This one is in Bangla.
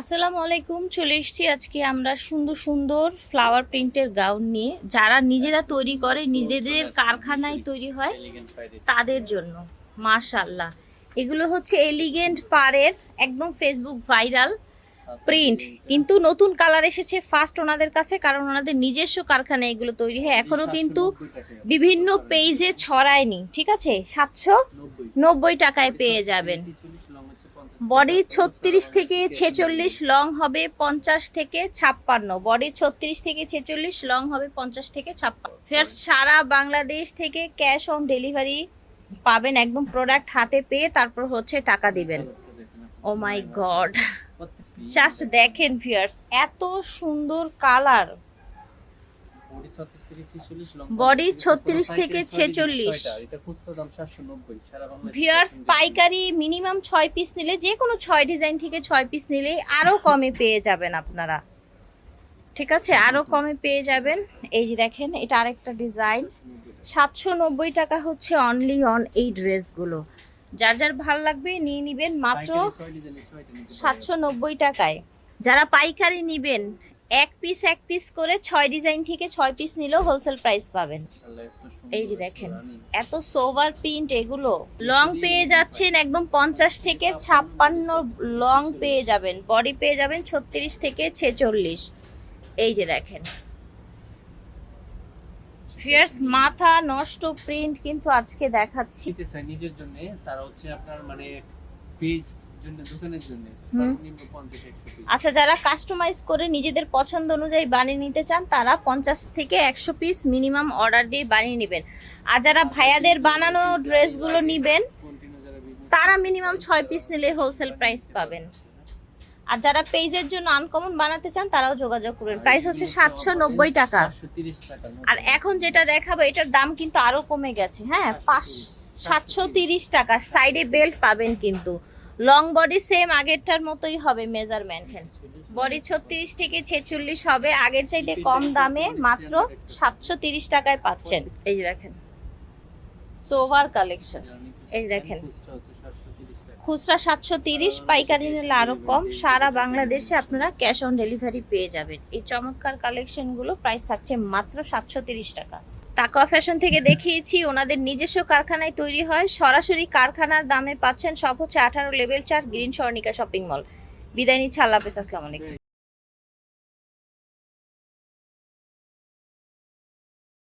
আসসালামু আলাইকুম, চলে এসেছি আজকে আমরা সুন্দর সুন্দর ফ্লাওয়ার প্রিন্টের গাউন নিয়ে। যারা নিজেরা তৈরি করে, নিজেদের কারখানায় তৈরি হয়, তাদের জন্য। মাশাল্লাহ এগুলো হচ্ছে এলিগেন্ট পারের একদম ফেসবুক ভাইরাল প্রিন্ট কিন্তু নতুন কালার এসেছে ফার্স্ট ওনাদের কাছে, কারণ ওনাদের নিজস্ব কারখানায় এগুলো তৈরি হয় এখনও কিন্তু বিভিন্ন পেজে ছড়ায়নি, ঠিক আছে? সাতশো নব্বই টাকায় পেয়ে যাবেন। বডি ছত্রিশ থেকে ছেচল্লিশ লং হবে পঞ্চাশ থেকে ছাপ্পান্ন। বডি ছত্রিশ থেকে ছেচল্লিশ লং হবে পঞ্চাশ থেকে ছাপ্পান্ন। ফের সারা বাংলাদেশ থেকে ক্যাশ অন ডেলিভারি পাবেন একদম প্রোডাক্ট হাতে পেয়ে, তারপর হচ্ছে টাকা দিবেন। ও মাই গড জাস্ট দেখেন ফিয়ার্স এত সুন্দর কালার বডি ছত্রিশ থেকে ছেচল্লিশ ভিয়ার্স পাইকারি মিনিমাম ছয় পিস নিলে যে কোনো ছয় ডিজাইন থেকে ছয় পিস নিলে আরও কমে পেয়ে যাবেন আপনারা। ঠিক আছে? আরও কমে পেয়ে যাবেন। এই যে দেখেন এটা আরেকটা ডিজাইন সাতশো নব্বই টাকা হচ্ছে অনলি অন এই ড্রেসগুলো যার যার ভালো লাগবে নিয়ে নিবেন মাত্র সাতশো নব্বই টাকায়। যারা পাইকারি নিবেন এক পিস এক পিস করে ছয় ডিজাইন থেকে ছয় পিস নিলেও হোলসেল প্রাইস পাবেন। এই যে দেখেন এত সোভার প্রিন্ট এগুলো। লং পেয়ে যাচ্ছেন একদম পঞ্চাশ থেকে ছাপ্পান্ন লং পেয়ে যাবেন বডি পেয়ে যাবেন ছত্রিশ থেকে ছেচল্লিশ। এই যে দেখেন ফিয়ার্স মাথা নষ্ট প্রিন্ট কিন্তু আজকে দেখাচ্ছি। শীতে চাই নিজের জন্য। তারা হচ্ছে আপনার মানে পেজ জন্য দোকানের জন্য। সর্বনিম্ন পিস আচ্ছা যারা কাস্টমাইজ করে নিজেদের পছন্দ অনুযায়ী বানিয়ে নিতে চান তারা পঞ্চাশ থেকে একশো পিস মিনিমাম অর্ডার দিয়ে বানিয়ে নেবেন। আর যারা ভাইয়াদের বানানো ড্রেসগুলো নিবেন তারা মিনিমাম ছয় পিস নিলে হোলসেল প্রাইস পাবেন। আর যারা পেজের জন্য আনকমন বানাতে চান, তারাও যোগাযোগ করবেন। প্রাইস হচ্ছে সাতশো নব্বই টাকা। আর এখন যেটা দেখাবো, এটার দাম কিন্তু আরও কমে গেছে। হ্যাঁ পাঁচ সাতশো তিরিশ টাকা। সাইডে বেল্ট পাবেন কিন্তু। লং বডি সেম আগেরটার মতোই হবে মেজারমেন্ট বডি ছত্রিশ থেকে ছেচল্লিশ হবে। আগের চাইতে কম দামে মাত্র সাতশো তিরিশ টাকায় পাচ্ছেন। এই দেখেন। সোভার কালেকশন এই দেখেন। খুচরা সাতশো তিরিশ, পাইকারি নিলে আরও কম। সারা বাংলাদেশে আপনারা ক্যাশ অন ডেলিভারি পেয়ে যাবেন। এই চমৎকার কালেকশনগুলো প্রাইস থাকছে মাত্র সাতশো তিরিশ টাকা। টাকা ফ্যাশন থেকে দেখিয়েছি, ওনাদের নিজস্ব কারখানায় তৈরি হয়। সরাসরি কারখানার দামে পাচ্ছেন সব হচ্ছে আঠারো লেভেল চার গ্রিন স্বর্ণিকা শপিং মল। বিদায় নিচ্ছে, আল্লাহ হাফেজ, আসসালামু আলাইকুম।